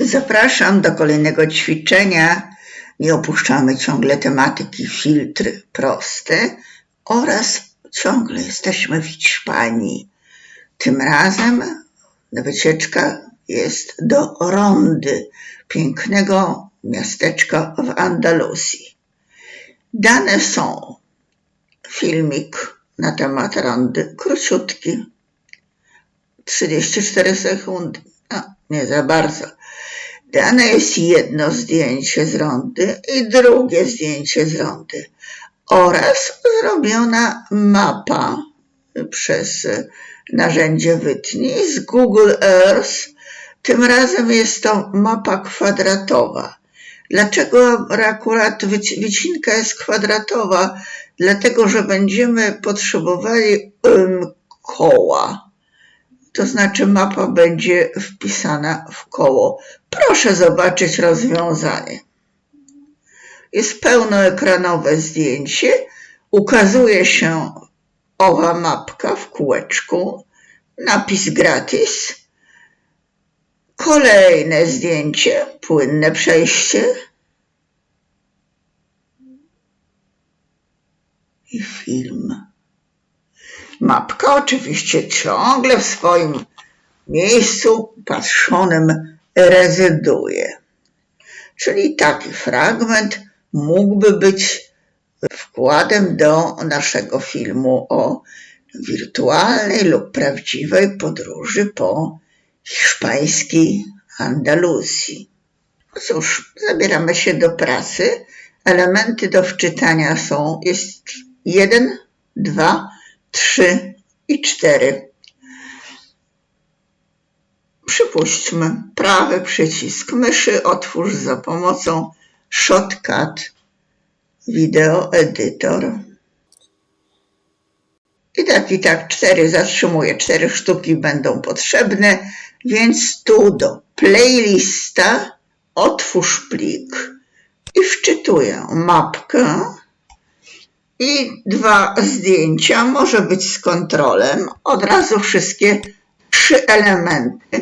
Zapraszam do kolejnego ćwiczenia. Nie opuszczamy ciągle tematyki filtry proste oraz ciągle jesteśmy w Hiszpanii. Tym razem wycieczka jest do Rondy, pięknego miasteczka w Andaluzji. Dane są filmik na temat Rondy, króciutki, 34 sekundy, no, nie za bardzo. Dane jest jedno zdjęcie z rondy i drugie zdjęcie z rondy oraz zrobiona mapa przez narzędzie Wytnij z Google Earth. Tym razem jest to mapa kwadratowa. Dlaczego akurat wyci- wycinka jest kwadratowa? Dlatego, że będziemy potrzebowali koła. To znaczy mapa będzie wpisana w koło. Proszę zobaczyć rozwiązanie. Jest pełnoekranowe zdjęcie. Ukazuje się owa mapka w kółeczku. Napis gratis. Kolejne zdjęcie, płynne przejście. I film. Mapka oczywiście ciągle w swoim miejscu patrzonym rezyduje. Czyli taki fragment mógłby być wkładem do naszego filmu o wirtualnej lub prawdziwej podróży po hiszpańskiej Andaluzji. Cóż, zabieramy się do pracy. Elementy do wczytania są, jest jeden, dwa, trzy i cztery. Przypuśćmy prawy przycisk myszy otwórz za pomocą Shotcut Video Editor. I tak, i tak, cztery zatrzymuję, cztery sztuki będą potrzebne, więc tu do playlista otwórz plik i wczytuję mapkę i dwa zdjęcia, może być z kontrolem. Od razu wszystkie trzy elementy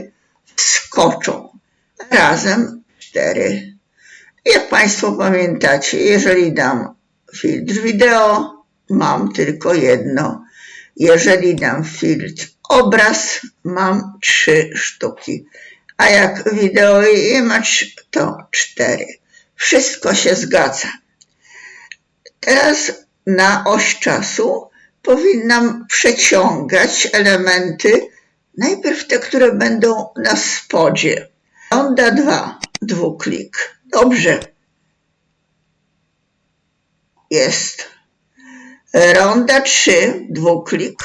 wskoczą. Razem cztery. Jak Państwo pamiętacie, jeżeli dam filtr wideo, mam tylko jedno. Jeżeli dam filtr obraz, mam trzy sztuki. A jak wideo i image, to cztery. Wszystko się zgadza. Teraz na oś czasu powinnam przeciągać elementy, najpierw te, które będą na spodzie. Ronda 2, dwuklik. Dobrze. Jest. Ronda 3, dwuklik.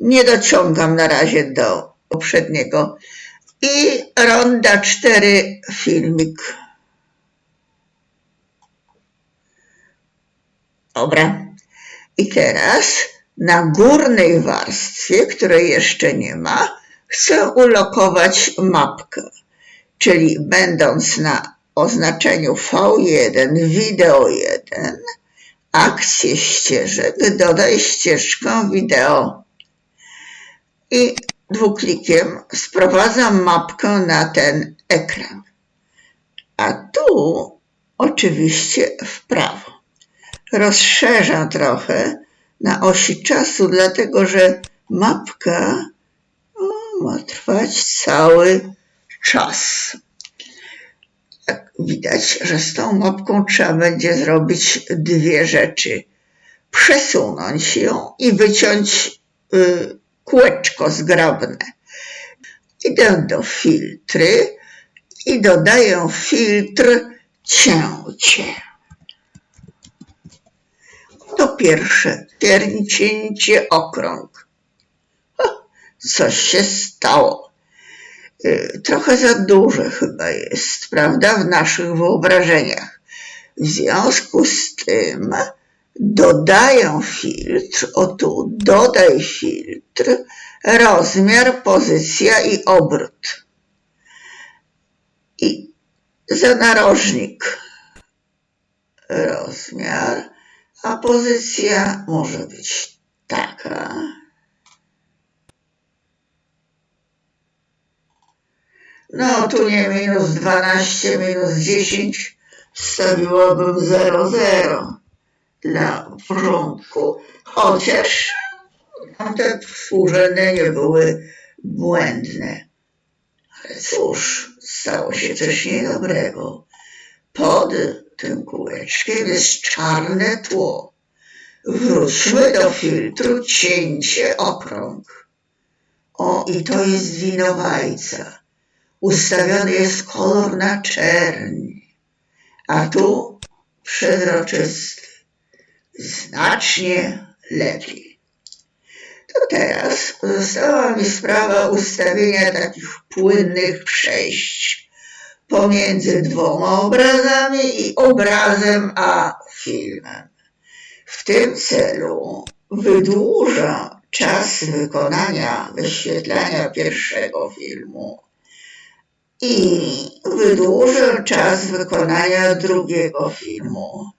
Nie dociągam na razie do poprzedniego. I ronda 4, filmik. Dobra. I teraz na górnej warstwie, której jeszcze nie ma, chcę ulokować mapkę. Czyli będąc na oznaczeniu V1, wideo 1, akcję ścieżek, dodaj ścieżkę wideo. I dwuklikiem sprowadzam mapkę na ten ekran. A tu oczywiście w prawo rozszerzam trochę na osi czasu, dlatego że mapka ma trwać cały czas. Jak widać, że z tą mapką trzeba będzie zrobić dwie rzeczy. Przesunąć ją i wyciąć y, kółeczko zgrabne. Idę do filtry i dodaję filtr cięcie. Pierwsze, cięcie okrąg. O, coś się stało. Y, Trochę za duże chyba jest, prawda, w naszych wyobrażeniach. W związku z tym dodaję filtr, o tu, dodaj filtr, rozmiar, pozycja i obrót. I za narożnik rozmiar, a pozycja może być taka. No tu nie minus 12, minus 10, stawiłabym 0,0 dla porządku. Chociaż te współrzędne nie były błędne. Ale cóż, stało się coś niedobrego. Pod tym kółeczkiem jest czarne tło. Wróćmy do filtru cięcie okrąg. O, i to jest winowajca. Ustawiony jest kolor na czerń, a tu przezroczysty. Znacznie lepiej. To teraz została mi sprawa ustawienia takich płynnych przejść pomiędzy dwoma obrazami i obrazem a filmem. W tym celu wydłuża czas wykonania wyświetlania pierwszego filmu i wydłuża czas wykonania drugiego filmu.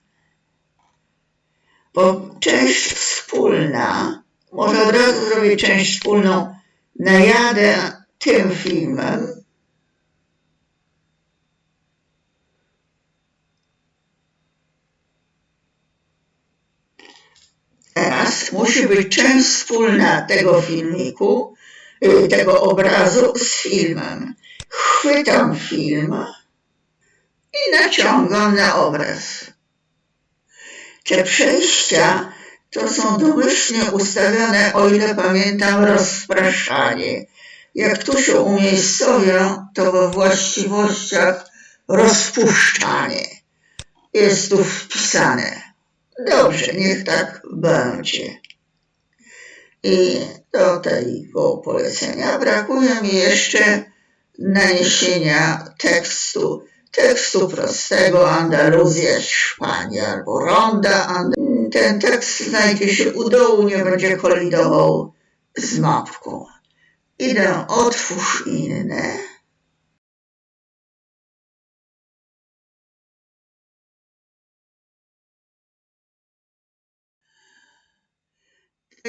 Bo część wspólna, może od razu zrobię część wspólną, najadę tym filmem, Teraz musi być część wspólna tego filmiku, y, tego obrazu z filmem. Chwytam film i naciągam na obraz. Te przejścia to są domyślnie ustawione, o ile pamiętam, rozpraszanie. Jak tu się umiejscowią, to we właściwościach rozpuszczanie. Jest tu wpisane. Dobrze, niech tak będzie. I do tego polecenia brakuje mi jeszcze naniesienia tekstu, tekstu prostego Andaluzja, Hiszpania albo Ronda. And... Ten tekst znajdzie się u dołu, nie będzie kolidował z mapką. Idę otwórz inne.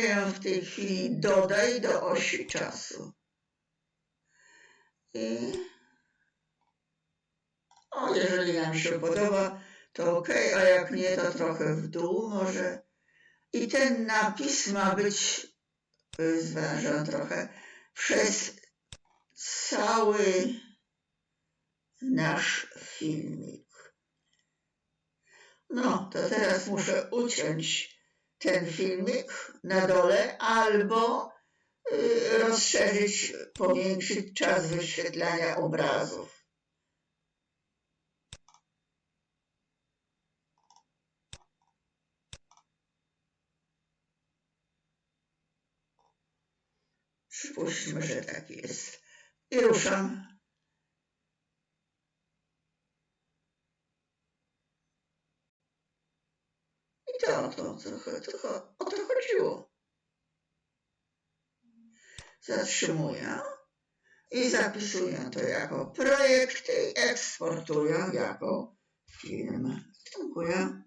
W tej chwili dodaj do osi czasu. I o, jeżeli nam się podoba, to ok, a jak nie, to trochę w dół może. I ten napis ma być y, zwężony trochę przez cały nasz filmik. No, to teraz muszę uciąć ten filmik na dole albo y, rozszerzyć, powiększyć czas wyświetlania obrazów. Przypuśćmy, że tak jest. I ruszam. I to, to trochę, trochę o to chodziło. Zatrzymuję i zapisuję to jako projekt i eksportuję jako film. Dziękuję.